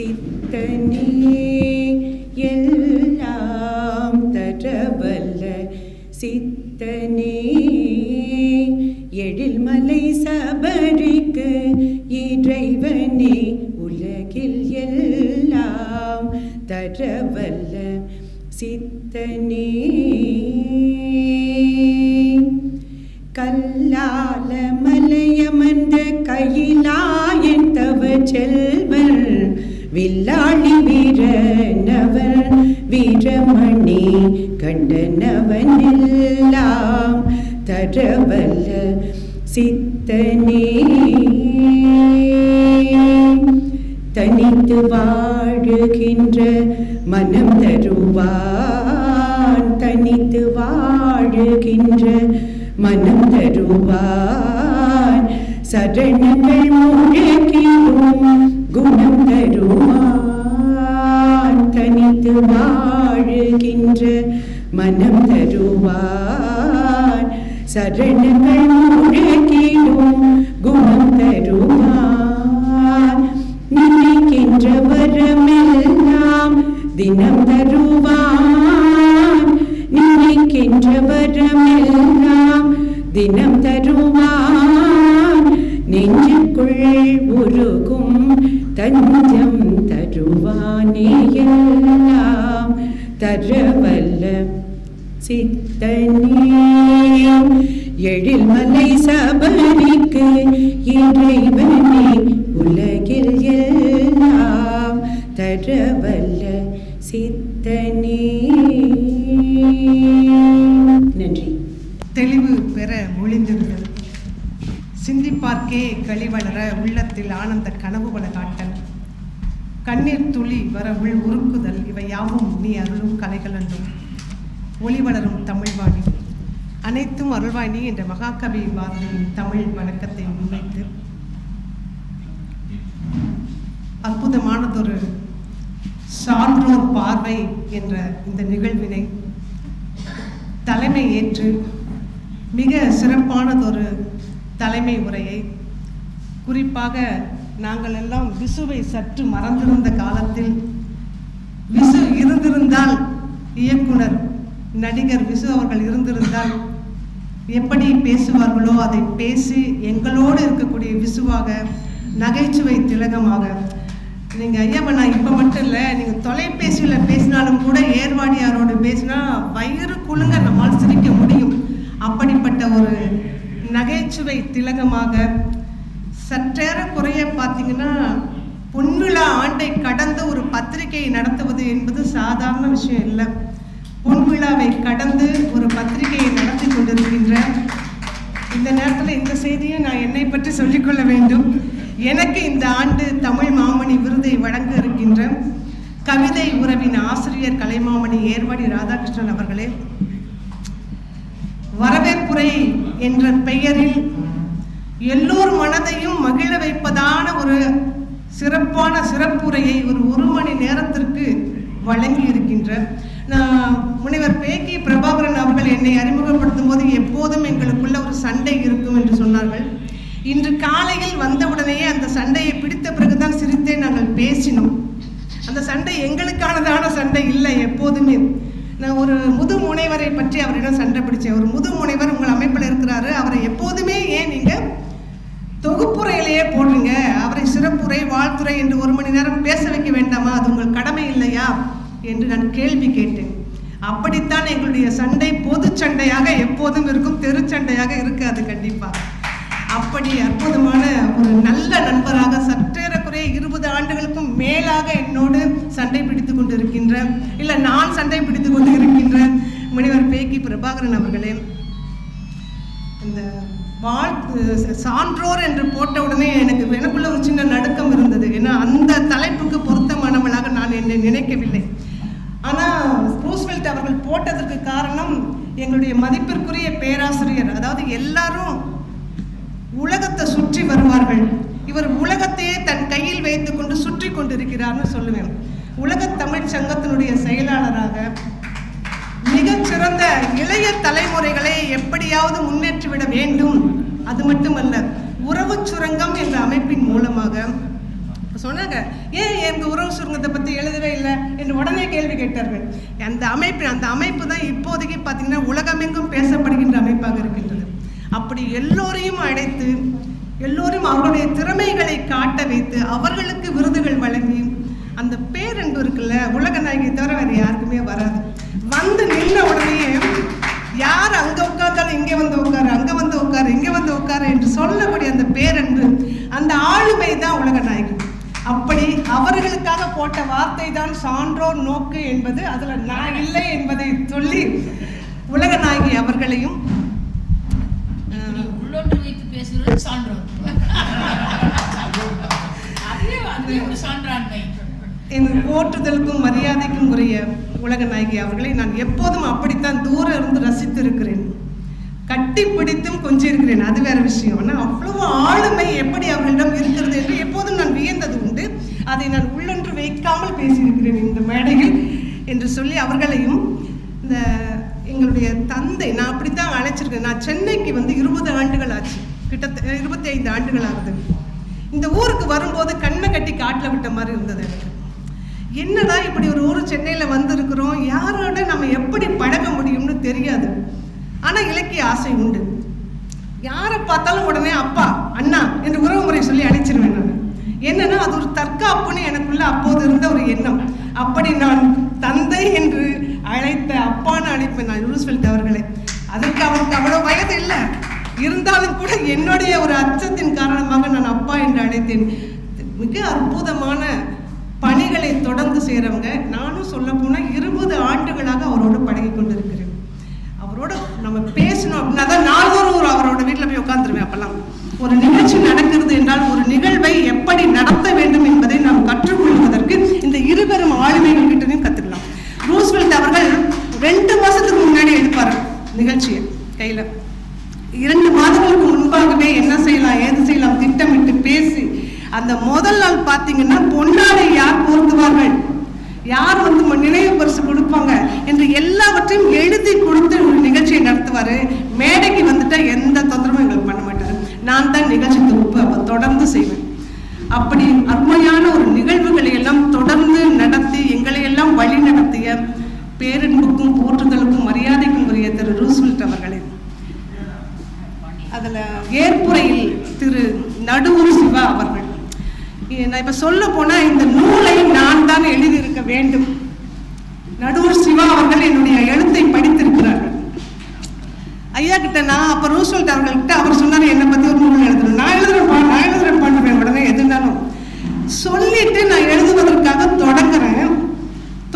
சித்தனே எல்லாம் தரவல்ல. சித்த வில்லாளி வீரனவர் வீரமணி கண்டனவனெல்லாம் தரவல்ல சித்தனே. தனித்து வாழுகின்ற மனம் தருவான் தனித்து வாழுகின்ற மனம் தருவான். சரணங்கள் முழக்கிடும் குணம் தருவான் தனித்து வாழுகின்ற மனம் தருவான் சரணங்கள் முழக்கிடும் குணம் தருவான் நினைக்கின்ற வரமெல்லாம் தினம் தருவான் நினைக்கின்ற வரமெல்லாம் தினம் தருவான் நெஞ்சுக்குள் உருகும் தஞ்சம் தருவானே எல்லாம் தரவல்ல சித்தனே எழில் மலை சபரி வர உள் உருக்குதல் இவை யாவும் நீ அருளும் கலைகள் என்றும். ஒளி வளரும் தமிழ்வாணி அனைத்தும் அருள்வாணி என்ற மகாகவி பாரதியின் தமிழ் வணக்கத்தை முன்வைத்து. அற்புதமானதொரு சான்றோர் பார்வை என்ற இந்த நிகழ்வினை தலைமை ஏற்று மிக சிறப்பானதொரு தலைமை உரையை குறிப்பாக நாங்கள் எல்லாம் விசுவை சற்று மறந்திருந்த காலத்தில் விசு இருந்திருந்தால் இயக்குனர் நடிகர் விசு அவர்கள் இருந்திருந்தால் எப்படி பேசுவார்களோ அதை பேசி எங்களோடு இருக்கக்கூடிய விசுவாக நகைச்சுவை திலகமாக. நீங்கள் ஐயாவை நான் இப்போ மட்டும் இல்லை நீங்கள் தொலைபேசியில் பேசினாலும் கூட ஏர்வாடியாரோடு பேசினா வயிறு குழுங்க நம்மால் சிரிக்க முடியும். அப்படிப்பட்ட ஒரு நகைச்சுவை திலகமாக சற்றேற குறைய பார்த்தீங்கன்னா பொன்விழா ஆண்டை கடந்து ஒரு பத்திரிகையை நடத்துவது என்பது சாதாரண விஷயம் இல்லை. பொன்விழாவை கடந்து ஒரு பத்திரிகையை நடத்தி கொண்டிருக்கின்ற இந்த நேரத்தில் இந்த செய்தியை நான் என்னை பற்றி சொல்லிக்கொள்ள வேண்டும். எனக்கு இந்த ஆண்டு தமிழ் மாமணி விருதை வழங்க இருக்கின்ற கவிதை உறவின் ஆசிரியர் கலைமாமணி ஏர்வாடி ராதாகிருஷ்ணன் அவர்களே வரவேற்புரை என்ற பெயரில் எல்லோர் மனதையும் மகிழ வைப்பதான ஒரு சிறப்பான சிறப்புரையை ஒரு ஒரு மணி நேரத்திற்கு வழங்கி இருக்கின்ற நான் முனைவர் பேக்கி பிரபாகரன் அவர்கள் என்னை அறிமுகப்படுத்தும் போது எப்போதும் எங்களுக்குள்ள ஒரு சண்டை இருக்கும் என்று சொன்னார்கள். இன்று காலையில் வந்தவுடனேயே அந்த சண்டையை பிடித்த பிறகுதான் சிரித்தே நாங்கள் பேசினோம். அந்த சண்டை எங்களுக்கானதான சண்டை இல்லை எப்போதுமே. நான் ஒரு முது முனைவரை பற்றி அவரிடம் சண்டை பிடிச்சேன் ஒரு முது முனைவர் உங்கள் அமைப்பில் இருக்கிறாரு. அவரை எப்போதுமே ஏன் நீங்கள் தொகுப்புரையிலேயே போடுறீங்க. அவரை சிறப்புரை வாழ்த்துறை என்று ஒரு மணி நேரம் பேச வைக்க வேண்டாமா? அது உங்கள் கடமை இல்லையா? என்று நான் கேள்வி கேட்டேன். அப்படித்தான் எங்களுடைய சண்டை பொது சண்டையாக எப்போதும் இருக்கும். தெருச்சண்டையாக இருக்காது கண்டிப்பாக அப்படி அற்புதமான ஒரு நல்ல நண்பராக சற்றேறக்குறைய இருபது ஆண்டுகளுக்கும் மேலாக என்னோடு சண்டை பிடித்து கொண்டு இருக்கின்ற இல்லை நான் சண்டை பிடித்து கொண்டு இருக்கின்ற முனிவர் பேக்கி பிரபாகரன் அவர்களே இந்த வாழ் சான்றோர் என்று போட்ட உடனே எனக்கு எனக்குள்ள ஒரு சின்ன நடுக்கம் இருந்தது. ஏன்னா அந்த தலைப்புக்கு பொருத்தமானவளாக நான் என்னை நினைக்கவில்லை. ஆனால் ரூஸ்வெல்ட் அவர்கள் போட்டதற்கு காரணம் எங்களுடைய மதிப்பிற்குரிய பேராசிரியர். அதாவது எல்லாரும் உலகத்தை சுற்றி வருவார்கள். இவர் உலகத்தையே தன் கையில் வைத்துக்கொண்டு சுற்றி கொண்டிருக்கிறார்னு சொல்லுவேன். உலக தமிழ் சங்கத்தினுடைய செயலாளராக மிகச்சிறந்த இளைய தலைமுறைகளை எப்படியாவது முன்னேற்றிவிட வேண்டும். அது மட்டுமல்ல உறவு சுரங்கம் என்ற அமைப்பின் மூலமாக. சொன்னாங்க ஏன் எங்க உறவு சுரங்கத்தை பத்தி எழுதவே இல்லை? என்று உடனே கேள்வி கேட்டார்கள். அந்த அமைப்பு அந்த அமைப்பு தான் இப்போதைக்கு பார்த்தீங்கன்னா உலகமெங்கும் பேசப்படுகின்ற அமைப்பாக இருக்கின்றது. அப்படி எல்லோரையும் அழைத்து எல்லோரும் அவர்களுடைய திறமைகளை காட்ட வைத்து அவர்களுக்கு விருதுகள் வழங்கி அந்த பேரன்பு இருக்குல்ல உலக நாயகி தவிர வேறு யாருக்குமே வராது. வந்து நின்ன உடனே யார் அங்க உட்கார்ந்தாலும் இங்க வந்து உட்காரு அங்க வந்து உட்காரு இங்க வந்து உட்காரு என்று சொல்லக்கூடிய அந்த பேரன்பு அந்த ஆளுமை தான் உலக நாயகி அப்படி அவர்களுக்காக போட்ட வார்த்தை தான் சான்றோர் நோக்கு என்பது அதுல நான் இல்லை என்பதை சொல்லி உலக நாயகி அவர்களையும் உள்ளொன்று வைத்து பேசுகிறது சான்றோர். அதுவே அதுவே ஒரு சான்றாண்மை. என் போற்றுதலுக்கும் மரியாதைக்கும் உரிய உலக நாயகி அவர்களை நான் எப்போதும் அப்படித்தான் தூரம் இருந்து ரசித்து இருக்கிறேன் கட்டி பிடித்தும் கொஞ்சிருக்கிறேன் அது வேற விஷயம். ஆனால் அவ்வளவு ஆளுமை எப்படி அவர்களிடம் இருக்கிறது என்று எப்போதும் நான் வியந்தது உண்டு. அதை நான் உள்ளொன்று வைக்காமல் பேசியிருக்கிறேன் இந்த மேடையில் என்று சொல்லி அவர்களையும் இந்த எங்களுடைய தந்தை நான் அப்படித்தான் அழைச்சிருக்கேன் நான் சென்னைக்கு வந்து இருபது ஆண்டுகள் ஆச்சு. கிட்டத்தட்ட இருபத்தி ஐந்து ஆண்டுகள் ஆகுது. இந்த ஊருக்கு வரும்போது கண்ணை கட்டி காட்டில் விட்ட மாதிரி இருந்தது எனக்கு. என்னடா இப்படி ஒரு ஊர் சென்னையில் வந்திருக்கிறோம்? யாரோட நம்ம எப்படி பழக முடியும்னு தெரியாது. ஆனால் இலக்கிய ஆசை உண்டு. யாரை பார்த்தாலும் உடனே அப்பா அண்ணா என்று உறவு முறை சொல்லி அழைச்சிருவேன் நான். என்னன்னா அது ஒரு தற்காப்புன்னு எனக்குள்ள அப்போது இருந்த ஒரு எண்ணம். அப்படி நான் தந்தை என்று அழைத்த அப்பான்னு அழைப்பேன் நான் ரூஸ்வெல்ட் அவர்களை. அதற்கு அவருக்கு அவ்வளோ வயது இல்லை. இருந்தாலும் கூட என்னுடைய ஒரு அச்சத்தின் காரணமாக நான் அப்பா என்று அழைத்தேன். மிக அற்புதமான தொடர்ந்து செய்கிறவங்க நானும் சொல்ல போனால் இருபது ஆண்டுகளாக அவரோடு பழகி கொண்டிருக்கிறேன். அவரோட நம்ம பேசணும் அப்படின்னா தான் நாள்தோறும் ஒரு அவரோட வீட்டில் போய் உட்காந்துருவேன் அப்பெல்லாம். ஒரு நிகழ்ச்சி நடக்கிறது என்றால் ஒரு நிகழ்வை எப்படி நடத்த வேண்டும் என்பதை நாம் கற்றுக்கொள்வதற்கு இந்த இருபெரும் ஆளுமைகள் கிட்டயும் கற்றுக்கலாம் ரூஸ்வெல்ட் அவர்கள் ரெண்டு மாசத்துக்கு முன்னாடி எடுப்பார் நிகழ்ச்சியை கையில் இரண்டு மாதங்களுக்கு முன்பாகவே என்ன செய்யலாம் ஏது செய்யலாம் திட்டமிட்டு பேசி அந்த முதல் நாள் பார்த்தீங்கன்னா பொன்னாடை யார் போர்த்துவார்கள் யார் வந்து ம- நினைவு பரிசு கொடுப்பாங்க என்று எல்லாவற்றையும் எழுதி கொடுத்து ஒரு நிகழ்ச்சியை மேடைக்கு வந்துட்டால் எந்த தொந்தரவும் எங்களுக்கு பண்ண மாட்டார். நான் தான் நிகழ்ச்சி தொகுப்பு அப்போ தொடர்ந்து செய்வேன். அப்படி அருமையான ஒரு நிகழ்வுகளை எல்லாம் தொடர்ந்து நடத்தி எங்களை எல்லாம் வழி நடத்திய பேரன்புக்கும் போற்றுதலுக்கும் மரியாதைக்கும் உரிய திரு ரூஸ்வெல்ட் அவர்களே. அதில் ஏற்புரையில் திரு நடுவூர் சிவா அவர்கள். நான் இப்போ சொல்ல போனால் இந்த நூலை நான் தான் எழுதியிருக்க வேண்டும். நடுவூர் சிவா அவர்கள் என்னுடைய எழுத்தை படி கிட்ட நான் அப்போ ரூஸ்வெல்ட் அவர்கள்ட்ட அவர் சொன்னார் என்னை பற்றி ஒரு நூல் எழுதுறேன் நான் எழுதுறேன் நான் எழுதுறேன் பண்ணுவேன் உடனே எதுனாலும் சொல்லிட்டு நான் எழுதுவதற்காக தொடங்குறேன்.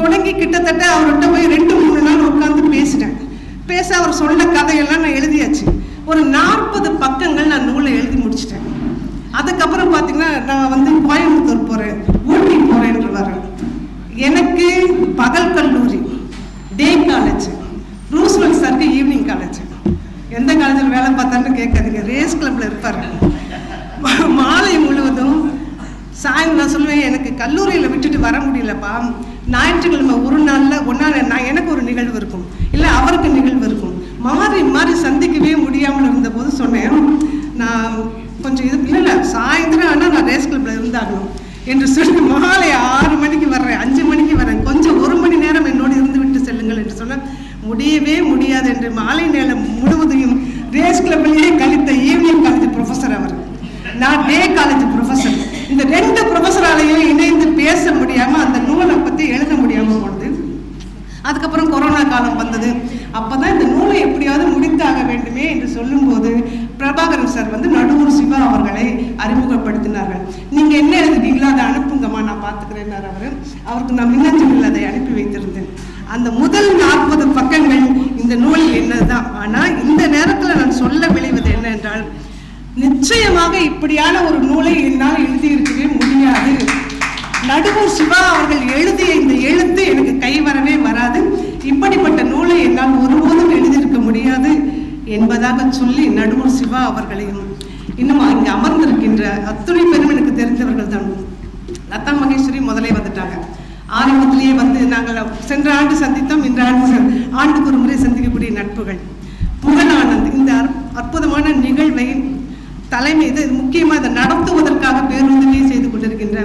தொடங்கி கிட்டத்தட்ட அவர்கிட்ட போய் ரெண்டு மூணு நாள் உட்காந்து பேசிட்டேன். பேச அவர் சொன்ன கதையெல்லாம் நான் எழுதியாச்சு. ஒரு நாற்பது பக்கங்கள் நான் நூலை எழுதி முடிச்சிட்டேன். அதுக்கப்புறம் பார்த்தீங்கன்னா நான் வந்து கோயம்புத்தூர் போகிறேன் ஊட்டி போகிறேன்ற வரேன் எனக்கு பகல் கல்லூரி டே காலேஜ் ரூஸ்வெல்ட் சாருக்கு ஈவினிங் காலேஜ் எந்த காலேஜில் வேலை ரேஸ் கிளப்பில் இருப்பார். மாலை முழுவதும் சாயந்தரம் நான் சொல்லுவேன் எனக்கு கல்லூரியில் விட்டுட்டு வர முடியலப்பா. ஞாயிற்றுக்கிழமை ஒரு நாளில் ஒன்றா நான் எனக்கு ஒரு நிகழ்வு இருக்கும். இல்லை அவருக்கு நிகழ்வு இருக்கும். மாறி மாறி சந்திக்கவே முடியாமல் இருந்தபோது சொன்னேன். நான் கொஞ்சம் இது இல்லை இல்லை சாயந்தரம் ஆனால் நான் ரேஸ் கிளப்பில் இருந்தாகணும் என்று சொல்லி மாலை ஆறு மணிக்கு வர்றேன் அஞ்சு மணிக்கு வரேன் கொஞ்சம் ஒரு மணி நேரம் என்னோடு இருந்து விட்டு செல்லுங்கள் என்று சொன்னால் முடியவே முடியாது என்று மாலை நேரம் முழுவதையும் ரேஸ் கிளப்பிலேயே கழித்த ஈவினிங் காலேஜ் ப்ரொஃபஸர் அவர். நான் டே காலேஜ் ப்ரொஃபஸர் இந்த ரெண்டு ப்ரொஃபஸராலையும் இணைந்து பேச முடியாம அந்த நூலை பத்தி எழுத முடியாம போனது. அதுக்கப்புறம் கொரோனா காலம் வந்தது. அப்பதான் இந்த நூலை எப்படியாவது முடித்தாக வேண்டுமே என்று சொல்லும்போது பிரபாகரன் சார் வந்து நடுவூர் சிவா அவர்களை அறிமுகப்படுத்தினார்கள். நீங்க என்ன எழுதுறீங்களோ அதை அனுப்புங்கம்மா நான் பார்த்துக்கிறேன்னார் அவர். அவருக்கு நான் மின்னஞ்சலில் அதை அனுப்பி வைத்திருந்தேன். அந்த முதல் நாற்பது பக்கங்கள் இந்த நூலில் என்னதுதான்? ஆனா இந்த நேரத்தில் நான் சொல்ல விளைவது என்ன என்றால் நிச்சயமாக இப்படியான ஒரு நூலை என்னால் எழுதியிருக்கவே முடியாது. நடுவர் சிவா அவர்கள் எழுதிய இந்த எழுத்து எனக்கு கை வரவே வராது. இப்படிப்பட்ட நூலை என்னால் ஒருபோதும் எழுதியிருக்க முடியாது என்பதாக சொல்லி நடுவர் சிவா அவர்களையும் இன்னும் இங்கே அமர்ந்திருக்கின்ற அத்துணை பெரும் எனக்கு தெரிந்தவர்கள் தான் லதா மகேஸ்வரி முதலே வந்துட்டாங்க. ஆரம்பத்திலேயே வந்து நாங்கள் சென்ற ஆண்டு சந்தித்தோம் இந்த ஆண்டு ஆண்டுக்கு ஒரு முறை சந்திக்கக்கூடிய நட்புகள். புகழானந்த் இந்த அற்புதமான நிகழ்வை தலைமை இது முக்கியமாக இதை நடத்துவதற்காக பேருதவி செய்து கொண்டிருக்கின்ற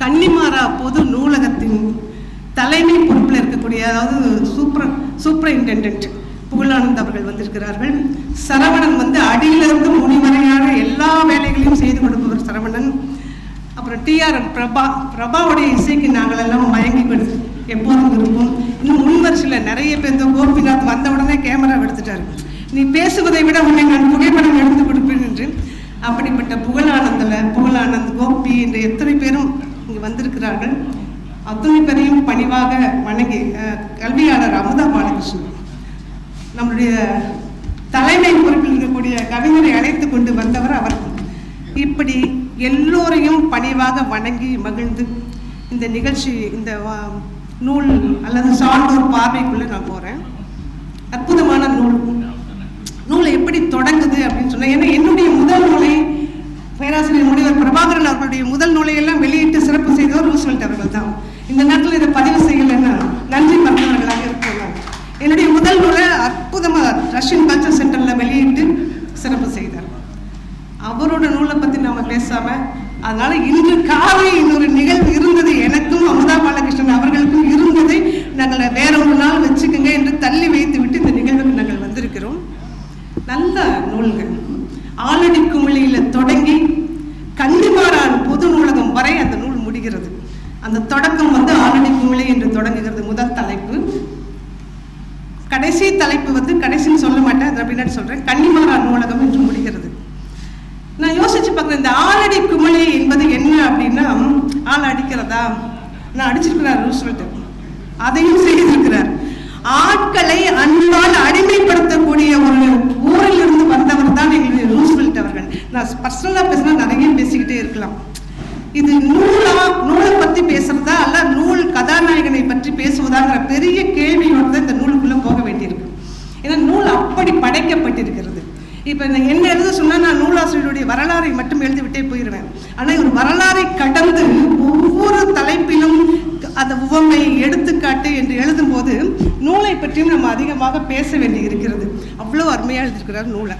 கன்னிமாரா பொது நூலகத்தின் தலைமை பொறுப்பில் இருக்கக்கூடிய அதாவது சூப்பர் சூப்பரிண்டென்டென்ட் புகழானந்த் அவர்கள் வந்திருக்கிறார்கள். சரவணன் வந்து அடியிலிருந்து முனிவரையான எல்லா வேலைகளையும் செய்து கொடுப்பவர் சரவணன். அப்புறம் டிஆர்எம் பிரபா பிரபாவுடைய இசைக்கு நாங்கள் எல்லாம் மயங்கி கொடுத்து எப்போதும் இருப்போம். இன்னும் முன்வரிசையில் நிறைய பேர் இந்த கோபிநாத் வந்த உடனே கேமரா எடுத்துட்டாரு. நீ பேசுவதை விட உன்னை நான் புகைப்படம் எடுத்து கொடுப்பேன் என்று. அப்படிப்பட்ட புகழானந்தில் புகழானந்த் கோபி என்ற எத்தனை பேரும் இங்கே வந்திருக்கிறார்கள். அத்தனை பேரையும் பணிவாக வணங்கி கல்வியாளர் அமுதா பாலகிருஷ்ணன். நம்முடைய தலைமை பொறுப்பில் இருக்கக்கூடிய கவிஞரை அழைத்து கொண்டு வந்தவர் அவர். இப்படி எல்லோரையும் பணிவாக வணங்கி மகிழ்ந்து இந்த நிகழ்ச்சி இந்த நூல் அல்லது சான்றோர் பார்வைக்குள்ள நான் போறேன். அற்புதமான நூல். நூலை எப்படி தொடங்குது அப்படின்னு சொன்னா ஏன்னா என்னுடைய முதல் நூலை பேராசிரியர் முனைவர் பிரபாகரன் அவர்களுடைய முதல் நூலை எல்லாம் வெளியிட்டு சிறப்பு செய்தவர் ரூஸ்வெல்ட் அவர்கள் தான். இந்த நேரத்தில் இதை பதிவு செய்யலைன்னா நன்றி மறந்தவர்களாக இருக்கேன் நான். என்னுடைய முதல் நூலை அற்புதமாக ரஷ்யன் கல்ச்சர் சென்டரில் வெளியிட்டு சிறப்பு செய்தார் அவரோட நூலை பற்றி நாம பேசாம அதனால இன்று காலை இன்னொரு நிகழ்வு இருந்தது. எனக்கும் அமுதா பாலகிருஷ்ணன் அவர்களுக்கும் இருந்ததை. நாங்கள் வேற ஒரு நாள் வச்சுக்கோங்க என்று தள்ளி வைத்து விட்டு இந்த நிகழ்வுக்கு நாங்கள் வந்திருக்கிறோம். நல்ல நூல்கள். ஆலடி குமிழியில தொடங்கி கண்டிமாரான் பொது நூலகம் வரை அந்த நூல் முடிகிறது. அந்த தொடக்கம் வந்து ஆலடி குமிழி என்று தொடங்குகிறது முதல் தலைப்பு. கடைசி தலைப்பு வந்து கடைசின்னு சொல்ல மாட்டேன். அதை பின்னாடி சொல்றேன். கன்னிமாரா நூலகம் என்று முடிகிறது நான் யோசிச்சு பார்க்குறேன் இந்த ஆலடி குமிழி என்பது என்ன அப்படின்னா ஆள் அடிக்கிறதா? நான் அடிச்சிருக்கிறார் ரூஸ்வெல்ட். அதையும் செய்திருக்கிறார். ஆட்களை அன்பால் அடிமைப்படுத்தக்கூடிய ஒரு ஊரில் இருந்து வந்தவர் தான் எங்களுடைய ரூஸ்வெல்ட் அவர்கள். நான் பர்சனலாக பேசினா நிறைய பேசிக்கிட்டே இருக்கலாம். இது நூலா நூலை பற்றி பேசுறதா அல்ல நூல் கதாநாயகனை பற்றி பேசுவதாங்கிற பெரிய கேள்வியோடு தான் இந்த நூலுக்குள்ளே போக வேண்டியிருக்கு. ஏன்னா நூல் அப்படி படைக்கப்பட்டிருக்கிறது. இப்போ இந்த என்ன எழுத சொன்னால் நான் நூலாசிரியருடைய வரலாறை மட்டும் எழுதிவிட்டே போயிடுவேன் ஆனால் ஒரு வரலாறை கடந்து ஒவ்வொரு தலைப்பிலும் அந்த உவமை எடுத்துக்காட்டு என்று எழுதும்போது நூலை பற்றியும் நம்ம அதிகமாக பேச வேண்டி இருக்கிறது அவ்வளோ அருமையாக எழுதியிருக்கிறார் நூலை.